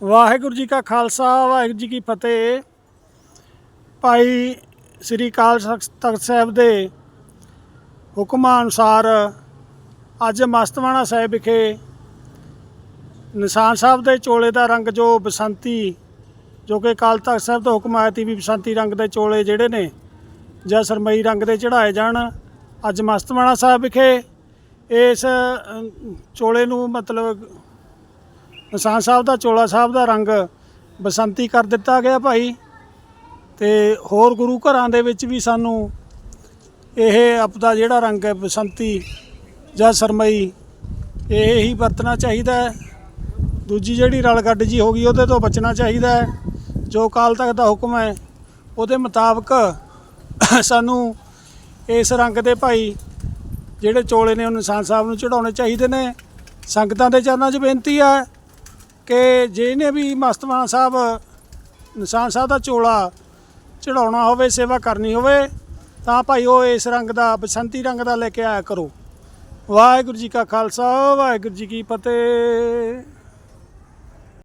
ਵਾਹਿਗੁਰੂ ਜੀ ਕਾ ਖਾਲਸਾ, ਵਾਹਿਗੁਰੂ ਜੀ ਕੀ ਫਤਿਹ। ਭਾਈ ਸ੍ਰੀ ਅਕਾਲ ਤਖ਼ਤ ਤਖ਼ਤ ਸਾਹਿਬ ਦੇ ਹੁਕਮਾਂ ਅਨੁਸਾਰ ਅੱਜ ਮਸਤਵਾਣਾ ਸਾਹਿਬ ਵਿਖੇ ਨਿਸ਼ਾਨ ਸਾਹਿਬ ਦੇ ਚੋਲੇ ਦਾ ਰੰਗ ਜੋ ਬਸੰਤੀ, ਜੋ ਕਿ ਅਕਾਲ ਤਖ਼ਤ ਸਾਹਿਬ ਦਾ ਹੁਕਮ ਆਇਆ ਸੀ ਵੀ ਬਸੰਤੀ ਰੰਗ ਦੇ ਚੋਲੇ ਜਿਹੜੇ ਨੇ ਜਾਂ ਸਰਮਈ ਰੰਗ ਦੇ ਚੜਾਏ ਜਾਣ, ਅੱਜ ਮਸਤਵਾਣਾ ਸਾਹਿਬ ਵਿਖੇ ਇਸ ਚੋਲੇ ਨੂੰ ਮਤਲਬ ਨਿਸ਼ਾਨ ਸਾਹਿਬ ਦਾ, ਚੋਲਾ ਸਾਹਿਬ ਦਾ ਰੰਗ ਬਸੰਤੀ ਕਰ ਦਿੱਤਾ ਗਿਆ ਭਾਈ ਤੇ ਹੋਰ ਗੁਰੂ ਘਰਾਂ ਦੇ ਵਿੱਚ ਵੀ ਸਾਨੂੰ ਇਹ ਆਪਦਾ ਜਿਹੜਾ ਰੰਗ ਹੈ ਬਸੰਤੀ ਜਾਂ ਸਰਮਈ, ਇਹ ਹੀ ਵਰਤਣਾ ਚਾਹੀਦਾ ਹੈ। ਦੂਜੀ ਜਿਹੜੀ ਰਲ ਗੱਡ ਜੀ ਹੋ ਗਈ, ਉਹਦੇ ਤੋਂ ਬਚਣਾ ਚਾਹੀਦਾ ਹੈ। ਜੋ ਕਾਲ ਤੱਕ ਦਾ ਹੁਕਮ ਹੈ, ਉਹਦੇ ਮੁਤਾਬਕ ਸਾਨੂੰ ਇਸ ਰੰਗ ਦੇ ਭਾਈ ਜਿਹੜੇ ਚੋਲੇ ਨੇ, ਉਹ ਨਿਸ਼ਾਨ ਸਾਹਿਬ ਨੂੰ ਚੜਾਉਣੇ ਚਾਹੀਦੇ ਨੇ। ਸੰਗਤਾਂ ਦੇ ਚਰਨਾਂ 'ਚ ਬੇਨਤੀ ਹੈ ਕਿ ਜਿਹਨੇ ਵੀ ਮਸਤਮਾਨ ਸਾਹਿਬ, ਨਿਸ਼ਾਨ ਸਾਹਿਬ ਦਾ ਚੋਲਾ ਚੜਾਉਣਾ ਹੋਵੇ, ਸੇਵਾ ਕਰਨੀ ਹੋਵੇ, ਤਾਂ ਭਾਈ ਉਹ ਇਸ ਰੰਗ ਦਾ, ਬਸੰਤੀ ਰੰਗ ਦਾ ਲੈ ਕੇ ਆਇਆ ਕਰੋ। ਵਾਹਿਗੁਰੂ ਜੀ ਕਾ ਖਾਲਸਾ, ਵਾਹਿਗੁਰੂ ਜੀ ਕੀ ਫਤਿਹ।